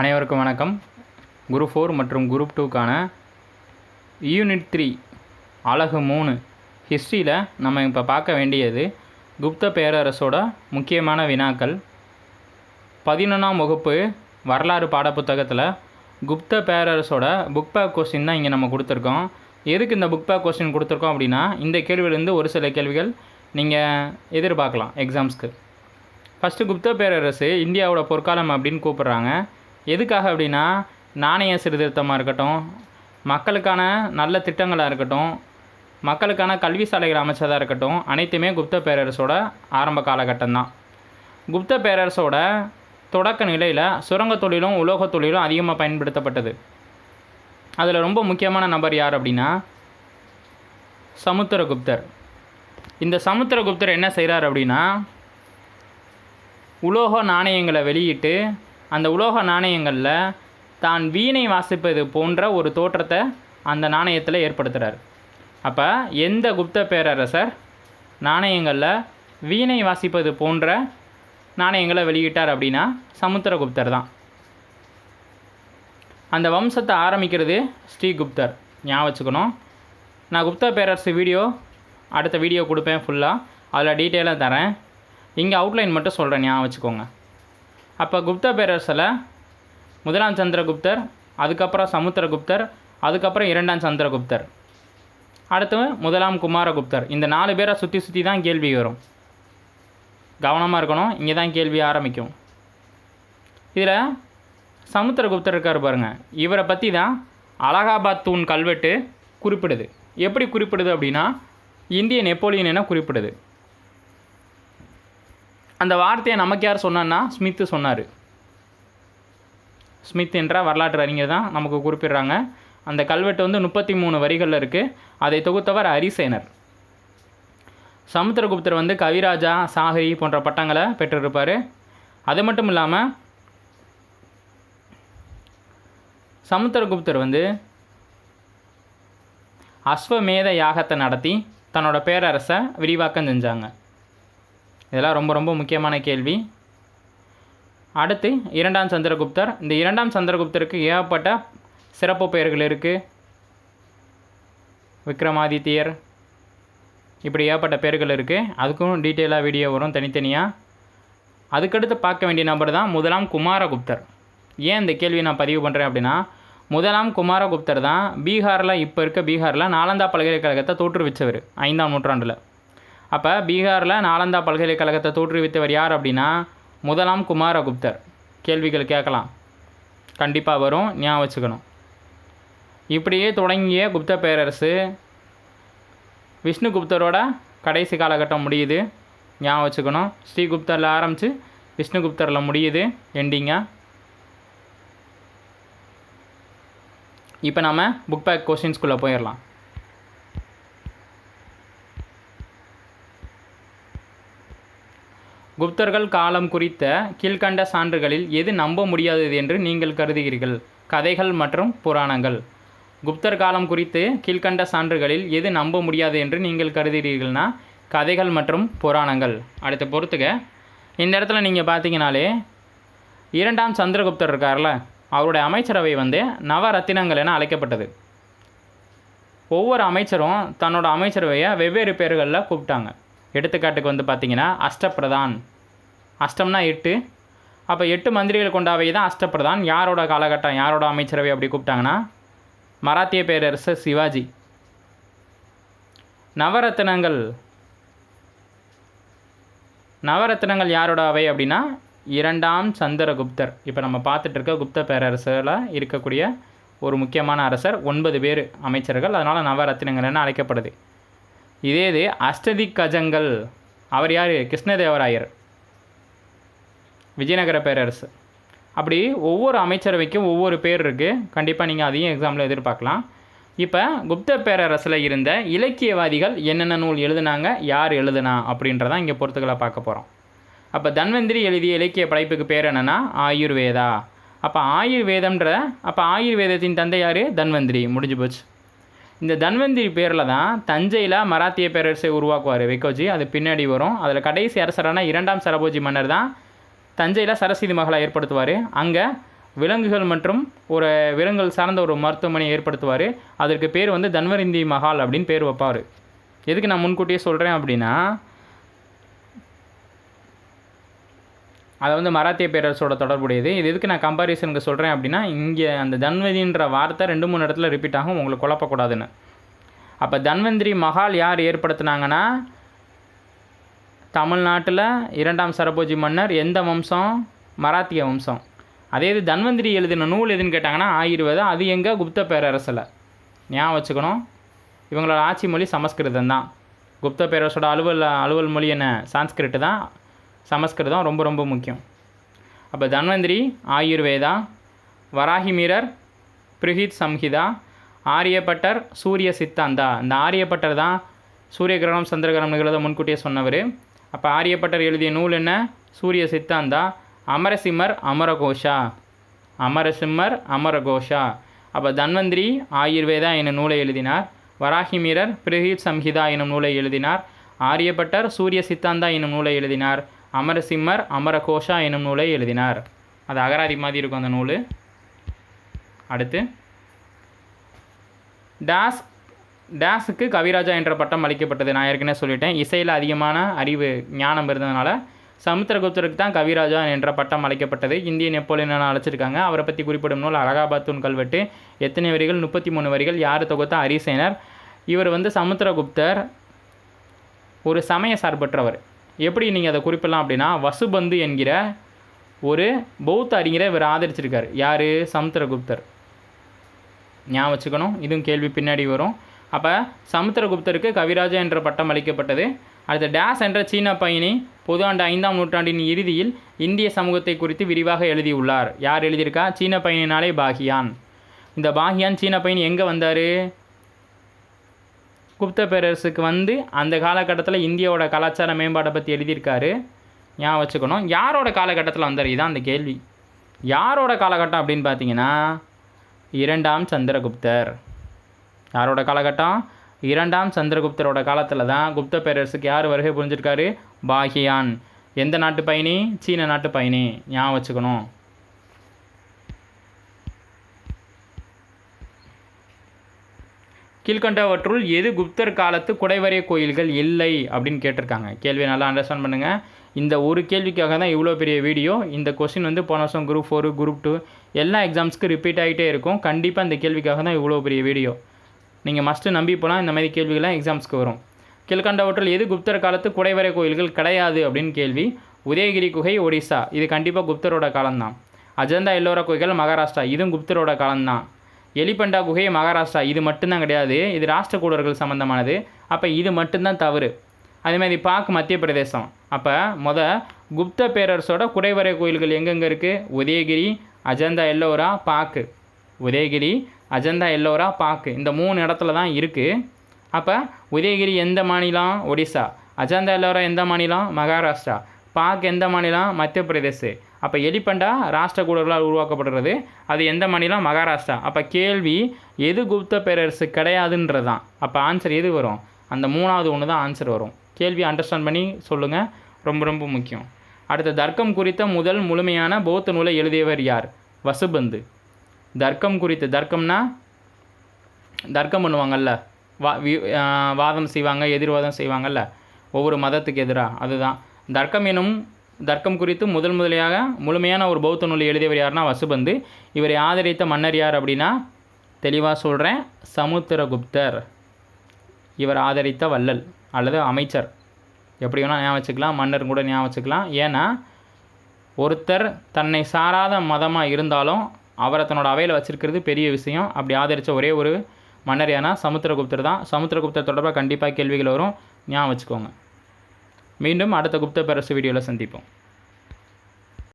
அனைவருக்கும் வணக்கம். Group four மற்றும் குரூப் டூக்கான யூனிட் த்ரீ அழகு மூணு. ஹிஸ்ட்ரியில் நம்ம இப்போ பார்க்க வேண்டியது குப்த பேரரசோட முக்கியமான வினாக்கள். பதினொன்றாம் வகுப்பு வரலாறு பாடப்புத்தகத்தில் குப்த பேரரசோட புக் பேக் கொஸ்டின் தான் இங்கே நம்ம கொடுத்துருக்கோம். எதுக்கு இந்த புக் பேக் கொஸ்டின் கொடுத்துருக்கோம் அப்படின்னா இந்த கேள்வியிலேருந்து ஒரு சில கேள்விகள் நீங்கள் எதிர்பார்க்கலாம் எக்ஸாம்ஸ்க்கு ஃபஸ்ட்டு குப்த பேரரசு இந்தியாவோட பொற்காலம் அப்படின்னு கூப்பிட்றாங்க. எதுக்காக அப்படின்னா நாணய சீர்திருத்தமாக இருக்கட்டும் மக்களுக்கான நல்ல திட்டங்களாக இருக்கட்டும் மக்களுக்கான கல்வி சாலைகள் அமைச்சதாக இருக்கட்டும் அனைத்துமே குப்த பேரரசோட ஆரம்ப காலகட்டம் தான் குப்த பேரரசோட தொடக்க நிலையில் சுரங்க தொழிலும் உலோக தொழிலும் அதிகமாக பயன்படுத்தப்பட்டது. அதில் ரொம்ப முக்கியமான நபர் யார் அப்படின்னா சமுத்திரகுப்தர். இந்த சமுத்திரகுப்தர் என்ன செய்கிறார் அப்படின்னா உலோக நாணயங்களை வெளியிட்டு அந்த உலோக நாணயங்களில் தான் வீணை வாசிப்பது போன்ற ஒரு தோற்றத்தை அந்த நாணயத்தில் ஏற்படுத்துகிறார் அப்போ எந்த குப்த பேரரசர் நாணயங்களில் வீணை வாசிப்பது போன்ற நாணயங்களை வெளியிட்டார் அப்படின்னா சமுத்திரகுப்தர் தான். அந்த வம்சத்தை ஆரம்பிக்கிறது ஸ்ரீகுப்தர். ஞாபகம் வச்சுக்கணும். நான் குப்த பேரரசு வீடியோ அடுத்த வீடியோ கொடுப்பேன் ஃபுல்லாக அதில் டீட்டெயிலாக தரேன். இங்கே அவுட்லைன் மட்டும் சொல்கிறேன் ஞாபகம் வச்சுக்கோங்க. அப்போ குப்த பேரரசில் முதலாம் சந்திரகுப்தர் அதுக்கப்புறம் சமுத்திரகுப்தர் அதுக்கப்புறம் இரண்டாம் சந்திரகுப்தர். அடுத்து முதலாம் குமாரகுப்தர். இந்த நாலு பேரை சுற்றி சுற்றி தான் கேள்வி வரும். கவனமாக இருக்கணும் இங்கே தான் கேள்வி ஆரம்பிக்கும். இதில் சமுத்திரகுப்தர் இருக்கார் பாருங்கள் இவரை பற்றி தான் அலகாபாத் தூண் கல்வெட்டு குறிப்பிடுது. எப்படி குறிப்பிடுது அப்படின்னா இந்திய நெப்போலியன் என குறிப்பிடுது. அந்த வார்த்தையை நமக்கு யார் சொன்னான்னா ஸ்மித்து சொன்னார். ஸ்மித் என்ற வரலாற்று அறிஞர் தான் நமக்கு குறிப்பிடுறாங்க. அந்த கல்வெட்டு வந்து முப்பத்தி மூணு வரிகளில் இருக்குது அதை தொகுத்தவர் ஹரிசேனர் சமுத்திரகுப்தர் வந்து கவிராஜா சாகரி போன்ற பட்டங்களை பெற்றிருப்பார். அது மட்டும் இல்லாமல் சமுத்திரகுப்தர் வந்து அஸ்வமேத யாகத்தை நடத்தி தன்னோட பேரரசை விரிவாக்கம் செஞ்சாங்க. இதெல்லாம் ரொம்ப ரொம்ப முக்கியமான கேள்வி. அடுத்து இரண்டாம் சந்திரகுப்தர். இந்த இரண்டாம் சந்திரகுப்தருக்கு ஏகப்பட்ட சிறப்பு பெயர்கள் இருக்குது விக்ரமாதித்யர். இப்படி ஏகப்பட்ட பேர்கள் இருக்குது அதுக்கும் டீட்டெயிலாக வீடியோ வரும் தனித்தனியாக அதுக்கடுத்து பார்க்க வேண்டிய நபர் தான் முதலாம் குமாரகுப்தர். ஏன் இந்த கேள்வி நான் பதிவு பண்ணுறேன் அப்படின்னா முதலாம் குமாரகுப்தர் தான் பீகாரில் இப்போ இருக்க பீகாரில் நாலந்தா பல்கலைக்கழகத்தை தோற்றுவிச்சவர் ஐந்தாம் நூற்றாண்டில். அப்போ பீகாரில் நாலந்தா பல்கலைக்கழகத்தை தோற்றுவித்தவர் யார் அப்படின்னா முதலாம் குமாரகுப்தர். கேள்விகள் கேட்கலாம். கண்டிப்பாக வரும். ஞாபகம் வச்சுக்கணும். இப்படியே தொடங்கிய குப்த பேரரசு விஷ்ணுகுப்தரோட கடைசி காலகட்டம் முடியுது. ஞாபகம் வச்சுக்கணும். ஸ்ரீகுப்தரில் ஆரம்பித்து விஷ்ணுகுப்தரில் முடியுது. எண்டிங்காக இப்போ நம்ம புக் பேக் கொஷின்ஸ்குள்ளே போயிடலாம். குப்தர்கள் காலம் குறித்த கீழ்கண்ட சான்றுகளில் எது நம்ப முடியாதது என்று நீங்கள் கருதுகிறீர்கள்? கதைகள் மற்றும் புராணங்கள். குப்தர் காலம் குறித்து கீழ்கண்ட சான்றுகளில் எது நம்ப முடியாது என்று நீங்கள் கருதுகிறீர்கள்னா கதைகள் மற்றும் புராணங்கள். அடுத்து பொறுத்துக்க இந்த இடத்துல நீங்கள் பார்த்தீங்கனாலே இரண்டாம் சந்திரகுப்தர் இருக்கார்ல அவருடைய அமைச்சரவை வந்து நவரத்தினங்கள் என அழைக்கப்பட்டது. ஒவ்வொரு அமைச்சரும் தன்னோட அமைச்சரவையை வெவ்வேறு பேர்களில் கூப்பிட்டாங்க. எடுத்துக்காட்டுக்கு வந்து பார்த்திங்கன்னா அஷ்டப்பிரதான். அஷ்டம்னா எட்டு. அப்போ எட்டு மந்திரிகள் கொண்டாவை தான் அஷ்டப்பிரதான். யாரோட காலகட்டம் யாரோட அமைச்சரவை அப்படி கூப்பிட்டாங்கன்னா மராத்திய பேரரசர் சிவாஜி. நவரத்தினங்கள் நவரத்தினங்கள் யாரோட அவை அப்படின்னா இரண்டாம் சந்திரகுப்தர். இப்போ நம்ம பார்த்துட்டு இருக்க குப்த பேரரசில் இருக்கக்கூடிய ஒரு முக்கியமான அரசர் ஒன்பது பேர் அமைச்சர்கள். அதனால் நவரத்தினங்கள் என அழைக்கப்படுது. இதே இது அஷ்டதிக் கஜங்கள் அவர் யார்? கிருஷ்ணதேவராயர். விஜயநகர பேரரசு. அப்படி ஒவ்வொரு அமைச்சரவைக்கும் ஒவ்வொரு பேர் இருக்குது கண்டிப்பாக நீங்கள் அதையும் எக்ஸாமில் எதிர்பார்க்கலாம். இப்போ குப்த பேரரசில் இருந்த இலக்கியவாதிகள் என்னென்ன நூல் எழுதுனாங்க? யார் எழுதுனா? அப்படின்றதான் இங்கே பொறுத்துக்களை பார்க்க போகிறோம் அப்போ தன்வந்திரி எழுதிய இலக்கிய படைப்புக்கு பேர் என்னென்னா ஆயுர்வேதா. அப்போ ஆயுர்வேதம்ன்ற அப்போ ஆயுர்வேதத்தின் தந்தை யார்? தன்வந்திரி. முடிஞ்சு போச்சு. இந்த தன்வந்திரி பேரில் தான் தஞ்சையில் மராத்திய பேரரசை உருவாக்குவார் வெக்கோஜி. அது பின்னாடி வரும். அதில் கடைசி அரசரான இரண்டாம் சரபோஜி மன்னர் தான் தஞ்சையில் சரஸ்வதி மகளை ஏற்படுத்துவார். அங்கே விலங்குகள் மற்றும் ஒரு விலங்குகள் சார்ந்த ஒரு மருத்துவமனை ஏற்படுத்துவார். அதற்கு பேர் வந்து தன்வரிந்தி மஹால் அப்படின்னு பேர் வைப்பார். எதுக்கு நான் முன்கூட்டியே சொல்கிறேன் அப்படின்னா அதை வந்து மராத்திய பேரரசோட தொடர்புடையது. இது எதுக்கு நான் கம்பாரிசனுக்கு சொல்கிறேன் அப்படின்னா இங்கே அந்த தன்வதின்ற வார்த்தை ரெண்டு மூணு இடத்துல ரிப்பீட் ஆகும் உங்களுக்கு குழப்பக்கூடாதுன்னு. அப்போ தன்வந்திரி மஹால் யார் ஏற்படுத்தினாங்கன்னா தமிழ்நாட்டில் இரண்டாம் சரபோஜி மன்னர் எந்த வம்சம்? மராத்திய வம்சம். அதே இது தன்வந்திரி எழுதின நூல் எதுன்னு கேட்டாங்கன்னா ஆயுர்வேதம் அது எங்கே? குப்த பேரரசில். ஞாபகம் வச்சுக்கணும். இவங்களோட ஆட்சி மொழி சமஸ்கிருதம் தான் குப்த பேரரசோட அலுவல் அலுவல் மொழி என்ன? சான்ஸ்கிரிட்டு தான் சமஸ்கிருதம் ரொம்ப ரொம்ப முக்கியம். அப்போ தன்வந்திரி ஆயுர்வேதா வராகிமீரர் பிரிஹித் சம்ஹிதா ஆரியப்பட்டர் சூரிய சித்தாந்தா. இந்த ஆரியப்பட்டர் தான் சூரிய கிரகணம் சந்திர கிரகணங்கிறத முன்கூட்டியே சொன்னவர். அப்போ ஆரியப்பட்டர் எழுதிய நூல் என்ன? சூரிய சித்தாந்தா அமரசிம்மர் அமரகோஷா. அமரசிம்மர் அமரகோஷா. அப்போ தன்வந்திரி ஆயுர்வேதா எனும் நூலை எழுதினார். வராகிமீரர் பிரிஹித் சம்ஹிதா எனும் நூலை எழுதினார். ஆரியப்பட்டர் சூரிய சித்தாந்தா எனும் நூலை எழுதினார். அமரசிம்மர் அமரகோஷா எனும் நூலை எழுதினார். அது அகராதி மாதிரி இருக்கும் அந்த நூல். அடுத்து டாஸ் டேஸுக்கு கவிராஜா என்ற பட்டம் அளிக்கப்பட்டது. நான் ஏற்கனவே சொல்லிட்டேன். இசையில் அதிகமான அறிவு ஞானம் இருந்ததுனால சமுத்திரகுப்தருக்கு தான் கவிராஜா என்ற பட்டம் அளிக்கப்பட்டது. இந்திய நெப்போலியன் அழைச்சிருக்காங்க. அவரை பற்றி குறிப்பிடும் நூல் அலகாபாத் தூண் கல்வெட்டு எத்தனை வரிகள்? முப்பத்தி மூணு வரிகள். யார் தொகுத்தா? அரிசேனர். இவர் வந்து சமுத்திரகுப்தர். ஒரு சமய சார்பற்றவர். எப்படி நீங்கள் அதை குறிப்பிடலாம் அப்படின்னா வசுபந்து என்கிற ஒரு பௌத்த அறிஞரை இவர் ஆதரிச்சிருக்கார். யார்? சமுத்திரகுப்தர். ஞாபகம் வச்சுக்கணும். இதுவும் கேள்வி பின்னாடி வரும். அப்போ சமுத்திரகுப்தருக்கு கவிராஜா என்ற பட்டம் அளிக்கப்பட்டது. அடுத்த டேஸ் என்ற சீன பயணி பொது ஆண்டு ஐந்தாம் நூற்றாண்டின் இறுதியில் இந்திய சமூகத்தை குறித்து விரிவாக எழுதியுள்ளார். யார் எழுதியிருக்கா? சீன பயணினாலே பாகியான். இந்த பாகியான் சீன பயணி எங்கே வந்தார்? குப்த பேரரசுக்கு வந்து அந்த காலகட்டத்தில் இந்தியாவோட கலாச்சார மேம்பாடை பற்றி எழுதியிருக்காரு. ஞாபகம் வச்சுக்கணும். யாரோட காலகட்டத்தில் வந்தார்? இதான் அந்த கேள்வி. யாரோட காலகட்டம் அப்படின்னு பார்த்தீங்கன்னா இரண்டாம் சந்திரகுப்தர். யாரோட காலகட்டம்? இரண்டாம் சந்திரகுப்தரோட காலத்தில் தான் குப்த பேரரசுக்கு யார் வருகை புரிஞ்சிருக்காரு? பாகியான். எந்த நாட்டு பயணி? சீன நாட்டு பயணி. ஞாபகம் வச்சுக்கணும். கீழ்கண்டவற்றுள் எது குப்தர் காலத்து குடைவரைய கோயில்கள் இல்லை? அப்படின்னு கேட்டிருக்காங்க. கேள்வியை நல்லா அண்டர்ஸ்டாண்ட் பண்ணுங்கள் இந்த ஒரு கேள்விக்காக தான் இவ்வளோ பெரிய வீடியோ இந்த கொஸ்டின் வந்து போன வருஷம் குரூப் ஃபோரு குரூப் டூ எல்லா எக்ஸாம்ஸ்க்கு ரிப்பீட் ஆகிட்டே இருக்கும். கண்டிப்பாக இந்த கேள்விக்காக தான் இவ்வளோ பெரிய வீடியோ நீங்கள் மஸ்ட்டு நம்பி போனால் இந்த மாதிரி கேள்விகள்லாம் எக்ஸாம்ஸ்க்கு வரும். கீழ்கண்டவற்றில் எது குப்தர் காலத்து குடைவரை கோயில்கள் கிடையாது? அப்படின்னு கேள்வி. உதயகிரி குகை ஒடிசா. இது கண்டிப்பாக குப்தரோட காலம்தான். அஜந்தா எல்லோரா குகைகள் மகாராஷ்டிரா. இதுவும் குப்தரோட காலம்தான். எலிபண்டா குகை மகாராஷ்டிரா இது மட்டும்தான் கிடையாது இது ராஷ்டிரகூடர்கள் சம்மந்தமானது அப்போ இது மட்டும்தான் தவறு. அதேமாதிரி பாக் மத்திய பிரதேசம். அப்போ மொத குப்த பேரரசோட குடைவரை கோயில்கள் எங்கெங்கே இருக்குது உதயகிரி அஜந்தா எல்லோரா பாக்கு. உதயகிரி அஜந்தா எல்லோரா பாக்கு. இந்த மூணு இடத்துல தான் இருக்குது அப்போ உதயகிரி எந்த மாநிலம்? ஒடிசா. அஜந்தா எல்லோரா எந்த மாநிலம்? மகாராஷ்டிரா. பாக் எந்த மாநிலம்? மத்திய பிரதேஷ் அப்போ எலிபண்டா ராஷ்டிரகூடர்களால் உருவாக்கப்படுறது. அது எந்த மாநிலம்? மகாராஷ்டிரா. அப்போ கேள்வி எது குப்த பேரரசு கிடையாதுன்றது தான் அப்போ ஆன்சர் எது வரும்? அந்த மூணாவது ஒன்று தான் ஆன்சர் வரும். கேள்வி அண்டர்ஸ்டாண்ட் பண்ணி சொல்லுங்கள் ரொம்ப ரொம்ப முக்கியம். அடுத்த தர்க்கம் குறித்த முதல் முழுமையான பௌத்த நூலை எழுதியவர் யார்? வசுபந்து. தர்க்கம் குறித்து தர்க்கம்னா தர்க்கம் பண்ணுவாங்கல்ல. வா வி- வாதம் செய்வாங்க எதிர்வாதம் செய்வாங்கல்ல. ஒவ்வொரு மதத்துக்கு எதிராக அதுதான். தர்க்கம் எனும் தர்க்கம் குறித்து முதல் முதலியாக முழுமையான ஒரு பௌத்த நூல் எழுதியவர் யாருன்னா வசுபந்து. இவரை ஆதரித்த மன்னர் யார் அப்படின்னா தெளிவாக சொல்கிறேன் சமுத்திரகுப்தர். இவர் ஆதரித்த வள்ளல் அல்லது அமைச்சர். எப்படி வேணால் ஞாபகம் வச்சுக்கலாம் மன்னர் கூட ஞாபகம் வச்சுக்கலாம். ஏன்னா ஒருத்தர் தன்னை சாராத மதமாக இருந்தாலும் அவரை தன்னோட அவையில் வச்சிருக்கிறது பெரிய விஷயம். அப்படி ஆதரித்த ஒரே ஒரு மன்னர் ஏன்னா சமுத்திரகுப்தர் தான். சமுத்திரகுப்தர் தொடர்பாக கண்டிப்பாக கேள்விகள் வரும். ஞாபகம் வச்சுக்கோங்க. மீண்டும் அடுத்த குப்த பேரரசு வீடியோவில் சந்திப்போம்.